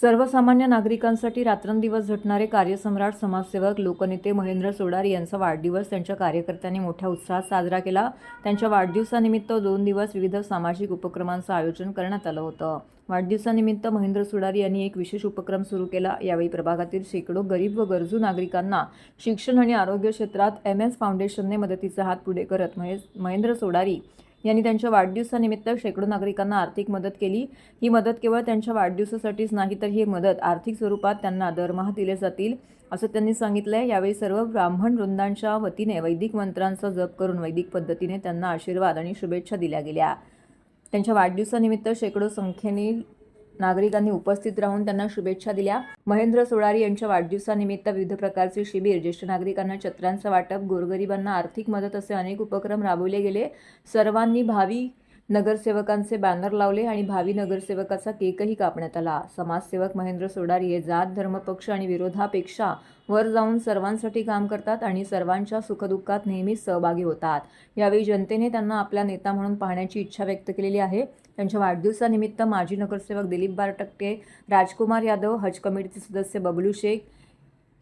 सर्वसामान्य नागरिकांसाठी रात्रंदिवस झटणारे कार्यसम्राट समाजसेवक लोकनेते महेंद्र सोडारी यांचा वाढदिवस त्यांच्या कार्यकर्त्यांनी मोठ्या उत्साहात साजरा केला. त्यांच्या वाढदिवसानिमित्त दोन दिवस विविध सामाजिक उपक्रमांचं आयोजन करण्यात आलं होतं. वाढदिवसानिमित्त महेंद्र सुडारी यांनी एक विशेष उपक्रम सुरू केला. यावेळी प्रभागातील शेकडो गरीब व गरजू नागरिकांना शिक्षण आणि आरोग्य क्षेत्रात एम एस फाउंडेशनने मदतीचा हात पुढे करत महेश महेंद्र सोडारी यांनी त्यांच्या वाढदिवसानिमित्त शेकडो नागरिकांना आर्थिक मदत केली. ही मदत केवळ त्यांच्या वाढदिवसासाठीच नाही तर ही मदत आर्थिक स्वरूपात त्यांना दरमहा दिले जातील असं त्यांनी सांगितलंय. यावेळी सर्व ब्राह्मण वृंदांच्या वतीने वैदिक मंत्रांचा जप करून वैदिक पद्धतीने त्यांना आशीर्वाद आणि शुभेच्छा दिल्या गेल्या. त्यांच्या वाढदिवसानिमित्त शेकडो संख्येने नागरिकांनी उपस्थित राहून त्यांना शुभेच्छा दिल्या. महेंद्र सोडारी यांच्या वाढदिवसानिमित्त विविध प्रकारचे शिबिर ज्येष्ठ नागरिकांना छत्र्यांचं वाटप गोरगरिबांना आर्थिक मदत असे अनेक उपक्रम राबवले गेले. सर्वांनी भावी नगरसेवकांचे बॅनर लावले आणि भावी नगरसेवकाचा केकही कापण्यात आला. समाजसेवक महेंद्र सोडारी हे जात धर्मपक्ष आणि विरोधापेक्षा वर जाऊन सर्वांसाठी काम करतात आणि सर्वांच्या सुखदुःखात नेहमीच सहभागी होतात. यावेळी जनतेने त्यांना आपला नेता म्हणून पाहण्याची इच्छा व्यक्त केलेली आहे. त्यांच्या वाढदिवसानिमित्त माजी नगरसेवक दिलीप बारटक्के राजकुमार यादव हज कमिटीचे सदस्य बबलू शेख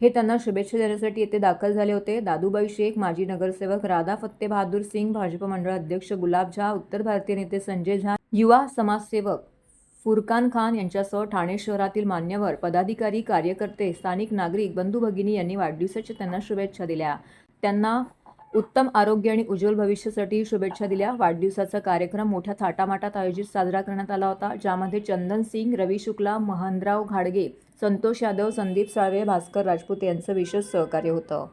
हे त्यांना शुभेच्छा देण्यासाठी येथे दाखल झाले होते. दादूबाई शेख माजी नगरसेवक राधा फत्ते बहादूर सिंग भाजप मंडळ अध्यक्ष गुलाब झा उत्तर भारतीय नेते संजय झा युवा समाजसेवक फुरकान खान यांच्यासह ठाणे शहरातील मान्यवर पदाधिकारी कार्यकर्ते स्थानिक नागरिक बंधू भगिनी यांनी वाढदिवसाच्या त्यांना शुभेच्छा दिल्या. त्यांना उत्तम आरोग्य आणि उज्ज्वल भविष्यासाठी शुभेच्छा दिल्या. वाढदिवसाचा कार्यक्रम मोठ्या थाटामाटात आयोजित साजरा करण्यात आला होता. ज्यामध्ये चंदन सिंग रवी शुक्ला महनराव घाडगे संतोष यादव संदीप साळवे भास्कर राजपूत यांचं विशेष सहकार्य होतं.